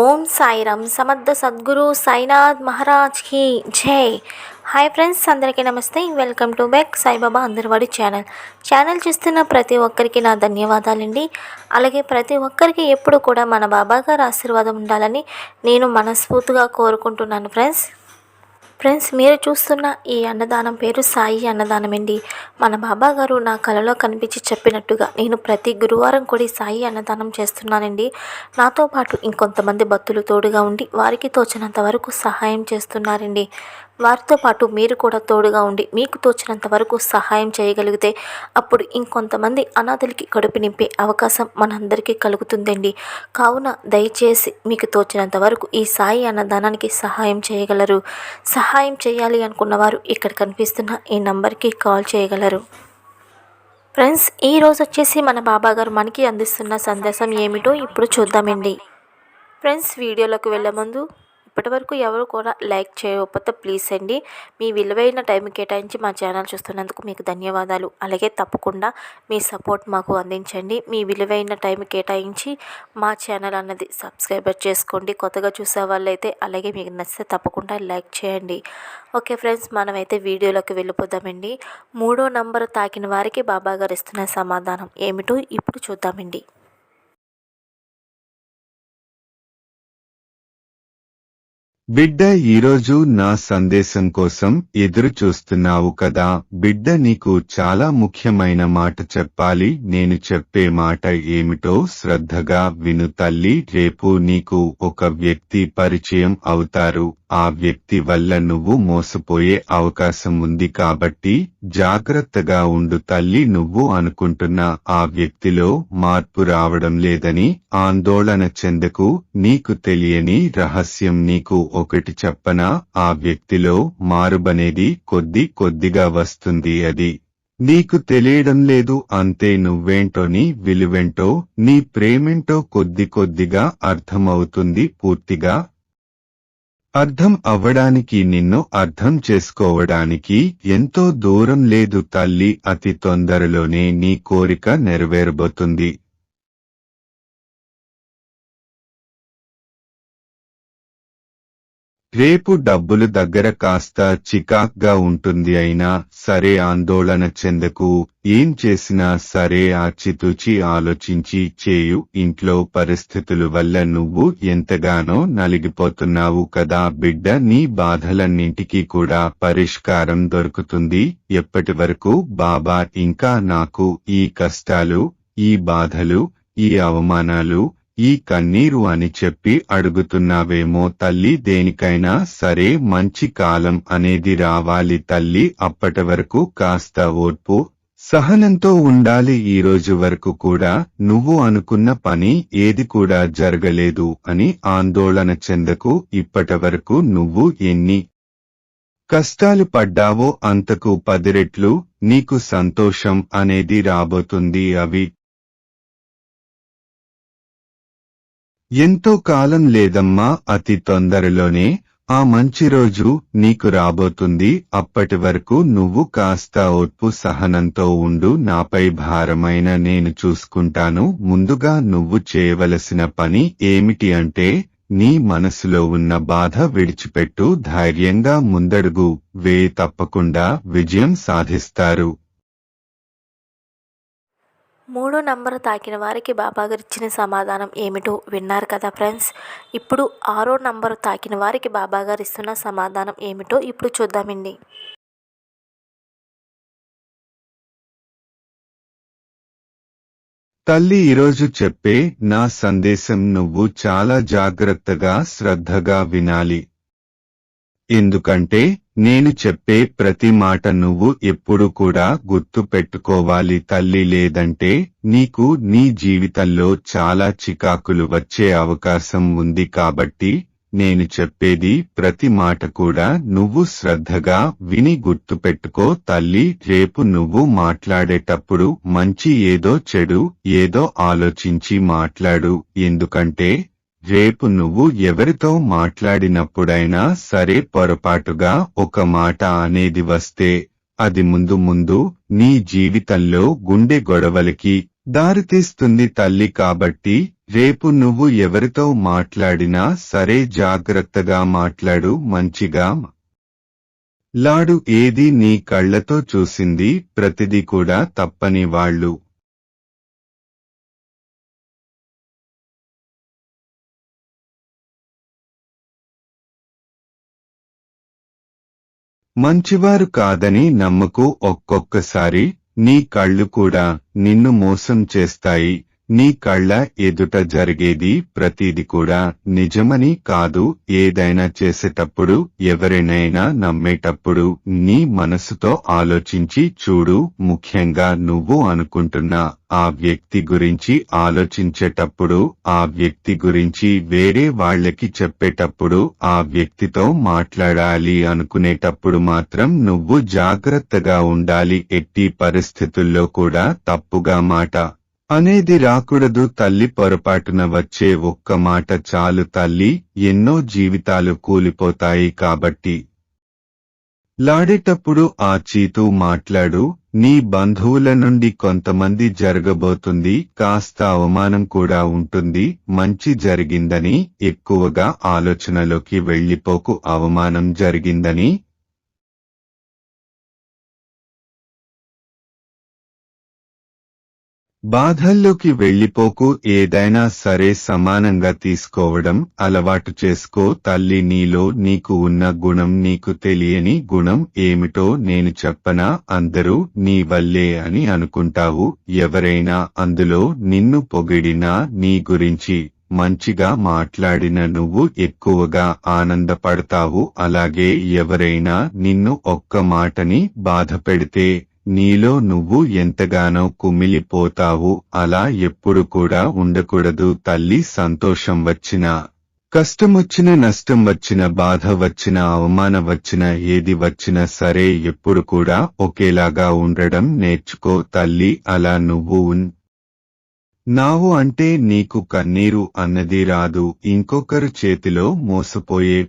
ఓం సాయిరామ్ సమర్థ సద్గురు సాయినాథ్ మహారాజ్కి జై. హాయ్ ఫ్రెండ్స్ అందరికీ నమస్తే. వెల్కమ్ టు బ్యాక్ సాయిబాబా అందరివాడి ఛానల్. ఛానల్ చూస్తున్న ప్రతి ఒక్కరికి నా ధన్యవాదాలండి. అలాగే ప్రతి ఒక్కరికి ఎప్పుడు కూడా మన బాబా గారి ఆశీర్వాదం ఉండాలని నేను మనస్ఫూర్తిగా కోరుకుంటున్నాను ఫ్రెండ్స్. ఫ్రెండ్స్ మీరు చూస్తున్న ఈ అన్నదానం పేరు సాయి అన్నదానం అండి మన బాబా గారు నా కలలో కనిపించి చెప్పినట్టుగా నేను ప్రతి గురువారం కూడా సాయి అన్నదానం చేస్తున్నానండి. నాతో పాటు ఇంకొంతమంది భక్తులు తోడుగా ఉండి వారికి తోచినంత వరకు సహాయం చేస్తున్నారండి. వారితో పాటు మీరు కూడా తోడుగా ఉండి మీకు తోచినంత వరకు సహాయం చేయగలిగితే అప్పుడు ఇంకొంతమంది అనాథులకి కడుపు నింపే అవకాశం మనందరికీ కలుగుతుందండి. కావున దయచేసి మీకు తోచినంత వరకు ఈ సాయి అన్నదానానికి సహాయం చేయగలరు. సహాయం చేయాలి అనుకున్నవారు ఇక్కడ కనిపిస్తున్న ఈ నంబర్కి కాల్ చేయగలరు. ఫ్రెండ్స్ ఈ రోజు వచ్చేసి మన బాబా గారు మనకి అందిస్తున్న సందేశం ఏమిటో ఇప్పుడు చూద్దామండి. ఫ్రెండ్స్ వీడియోలోకి వెళ్ళే ముందు ఇప్పటివరకు ఎవరు కూడా లైక్ చేయకపోతే ప్లీజ్ అండి. మీ విలువైన టైం కేటాయించి మా ఛానల్ చూస్తున్నందుకు మీకు ధన్యవాదాలు. అలాగే తప్పకుండా మీ సపోర్ట్ మాకు అందించండి. మీ విలువైన టైం కేటాయించి మా ఛానల్ అన్నది సబ్స్క్రైబర్ చేసుకోండి. కొత్తగా చూసే వాళ్ళైతే అలాగే మీకు నచ్చితే తప్పకుండా లైక్ చేయండి. ఓకే ఫ్రెండ్స్ మనమైతే వీడియోలోకి వెళ్ళిపోదామండి. మూడో నంబర్ తాకిన వారికి బాబాగారు ఇస్తున్న సమాధానం ఏమిటో ఇప్పుడు చూద్దామండి. బిడ్డ ఈరోజు నా సందేశం కోసం ఎదురు చూస్తున్నావు కదా. బిడ్డ నీకు చాలా ముఖ్యమైన మాట చెప్పాలి. నేను చెప్పే మాట ఏమిటో శ్రద్ధగా విను తల్లి. రేపు నీకు ఒక వ్యక్తి పరిచయం అవుతారు. ఆ వ్యక్తి వల్ల నువ్వు మోసపోయే అవకాశం ఉంది కాబట్టి జాగ్రత్తగా ఉండు తల్లి. నువ్వు అనుకుంటున్న ఆ వ్యక్తిలో మార్పు రావడం లేదని ఆందోళన చెందకు నీకు తెలియని రహస్యం నీకు ఒకటి చెప్పనా? ఆ వ్యక్తిలో మారుబనేది కొద్ది కొద్దిగా వస్తుంది అది. నీకు తెలియడం లేదు అంతే నువ్వేంటో నీ విలువెంటో నీ ప్రేమేంటో కొద్ది కొద్దిగా అర్థమవుతుంది పూర్తిగా. అర్థం అవ్వడానికి నిన్ను అర్థం చేసుకోవడానికి ఎంతో దూరం లేదు తల్లి అతి తొందరలోనే నీ కోరిక నెరవేరబోతుంది. రేపు డబ్బులు దగ్గర కాస్త చికాక్గా ఉంటుంది అయినా సరే ఆందోళన చెందకు. ఏం చేసినా సరే ఆచితూచి ఆలోచించి చేయు. ఇంట్లో పరిస్థితుల వల్ల నువ్వు ఎంతగానో నలిగిపోతున్నావు కదా బిడ్డ. నీ బాధలన్నింటికీ కూడా పరిష్కారం దొరుకుతుంది. ఎప్పటి వరకు? బాబా ఇంకా నాకు ఈ కష్టాలు ఈ బాధలు ఈ అవమానాలు ఈ కన్నీరు అని చెప్పి అడుగుతున్నావేమో తల్లి దేనికైనా సరే మంచి కాలం అనేది రావాలి తల్లి అప్పటి వరకు కాస్త ఓర్పు సహనంతో ఉండాలి ఈ రోజు వరకు కూడా. నువ్వు అనుకున్న పని ఏది కూడా జరగలేదు అని ఆందోళన చెందకు ఇప్పటి వరకు నువ్వు ఎన్ని కష్టాలు పడ్డావో అంతకు పది రెట్లు నీకు సంతోషం అనేది రాబోతుంది అవి. ఎంతో కాలం లేదమ్మా అతి తొందరలోనే ఆ మంచి రోజు నీకు రాబోతుంది అప్పటి వరకు నువ్వు కాస్త ఓర్పు సహనంతో ఉండు నాపై భారమైన నేను చూసుకుంటాను ముందుగా నువ్వు చేయవలసిన పని ఏమిటి అంటే నీ మనసులో ఉన్న బాధ విడిచిపెట్టు ధైర్యంగా ముందడుగు వే తప్పకుండా విజయం సాధిస్తారు. మూడో నంబర్ తాకిన వారికి బాబాగారు ఇచ్చిన సమాధానం ఏమిటో విన్నారు కదా ఫ్రెండ్స్. ఇప్పుడు ఆరో నంబర్ తాకిన వారికి బాబాగారు ఇస్తున్న సమాధానం ఏమిటో ఇప్పుడు చూద్దామండి. తల్లి ఈరోజు చెప్పే నా సందేశం నువ్వు చాలా జాగ్రత్తగా శ్రద్ధగా వినాలి. ఎందుకంటే నేను చెప్పే ప్రతి మాట నువ్వు ఎప్పుడు కూడా గుర్తు పెట్టుకోవాలి తల్లి లేదంటే నీకు నీ జీవితంలో చాలా చికాకులు వచ్చే అవకాశం ఉంది కాబట్టి నేను చెప్పేది ప్రతి మాట కూడా నువ్వు శ్రద్ధగా విని గుర్తుపెట్టుకో తల్లి. రేపు నువ్వు మాట్లాడేటప్పుడు మంచి ఏదో చెడు ఏదో ఆలోచించి మాట్లాడు. ఎందుకంటే రేపు నువ్వు ఎవరితో మాట్లాడినప్పుడైనా సరే పొరపాటుగా ఒక మాట అనేది వస్తే అది ముందు ముందు నీ జీవితంలో గుండె గొడవలకి దారితీస్తుంది తల్లి కాబట్టి రేపు నువ్వు ఎవరితో మాట్లాడినా సరే జాగ్రత్తగా మాట్లాడు మంచిగా లాడు ఏది నీ కళ్ళతో చూసింది ప్రతిదీ కూడా తప్పని వాళ్ళు. మంచివారు కాదని నమ్మకు ఒక్కొక్కసారి నీ కళ్ళు కూడా నిన్ను మోసం చేస్తాయి. నీ కళ్ళ ఎదుట జరిగేది ప్రతిది కూడా నిజమని కాదు. ఏదైనా చేసేటప్పుడు ఎవరినైనా నమ్మేటప్పుడు నీ మనసుతో ఆలోచించి చూడు. ముఖ్యంగా నువ్వు అనుకుంటున్న ఆ వ్యక్తి గురించి ఆలోచించేటప్పుడు ఆ వ్యక్తి గురించి వేరే వాళ్ళకి చెప్పేటప్పుడు ఆ వ్యక్తితో మాట్లాడాలి అనుకునేటప్పుడు మాత్రం నువ్వు జాగ్రత్తగా ఉండాలి. ఎట్టి పరిస్థితుల్లో కూడా తప్పుగా మాట అనేది రాకూడదు తల్లి పొరపాటున వచ్చే ఒక్క మాట చాలు తల్లి ఎన్నో జీవితాలు కూలిపోతాయి కాబట్టి. లాడేటప్పుడు ఆ చీతూ మాట్లాడు నీ బంధువుల నుండి కొంతమంది జరగబోతుంది కాస్త అవమానం కూడా ఉంటుంది మంచి జరిగిందని ఎక్కువగా ఆలోచనలోకి వెళ్ళిపోకు అవమానం జరిగిందని బాధల్లోకి వెళ్ళిపోకు ఏదైనా సరే సమానంగా తీసుకోవడం అలవాటు చేసుకో తల్లి నీలో నీకు ఉన్న గుణం నీకు తెలియని గుణం ఏమిటో నేను చెప్పనా అందరూ నీ వల్లే అని అనుకుంటావు ఎవరైనా అందులో నిన్ను పొగిడినా నీ గురించి మంచిగా మాట్లాడిన నువ్వు ఎక్కువగా ఆనందపడతావు అలాగే ఎవరైనా నిన్ను ఒక్క మాటని బాధ పెడితే నీలో నువ్వు ఎంతగానో కుమిలిపోతావు అలా ఎప్పుడు కూడా ఉండకూడదు. తల్లి సంతోషం వచ్చినా కష్టమొచ్చిన నష్టం వచ్చిన బాధ వచ్చిన అవమానం వచ్చిన ఏది వచ్చినా సరే ఎప్పుడు కూడా ఒకేలాగా ఉండడం నేర్చుకో. తల్లి అలా నువ్వు ఉన్. నావు అంటే నీకు కన్నీరు అన్నది రాదు. ఇంకొకరు చేతిలో మోసపోయే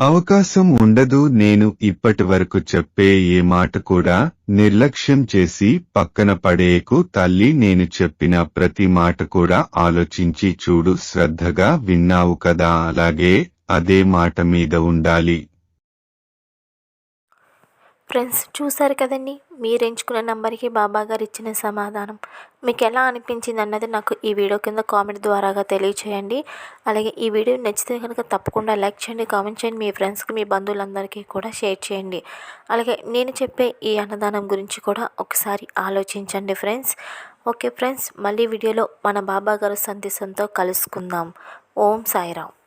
అవకాశం ఉండదు నేను ఇప్పటి వరకు చెప్పే ఏ మాట కూడా నిర్లక్ష్యం చేసి పక్కన పడేయకు తల్లి నేను చెప్పిన ప్రతి మాట కూడా ఆలోచించి చూడు శ్రద్ధగా విన్నావు కదా అలాగే అదే మాట మీద ఉండాలి. ఫ్రెండ్స్ చూసారు కదండి? మీరు ఎంచుకున్న నంబర్కి బాబా గారు ఇచ్చిన సమాధానం. మీకు ఎలా అనిపించింది అన్నది నాకు ఈ వీడియో కింద కామెంట్ ద్వారాగా తెలియచేయండి. అలాగే ఈ వీడియో నచ్చితే కనుక తప్పకుండా లైక్ చేయండి కామెంట్ చేయండి మీ ఫ్రెండ్స్కి మీ బంధువులందరికీ కూడా షేర్ చేయండి. అలాగే నేను చెప్పే ఈ అన్నదానం గురించి కూడా ఒకసారి ఆలోచించండి ఫ్రెండ్స్. ఓకే ఫ్రెండ్స్ మళ్ళీ వీడియోలో మన బాబా గారు సందేశంతో కలుసుకుందాం. ఓం సాయిరామ్.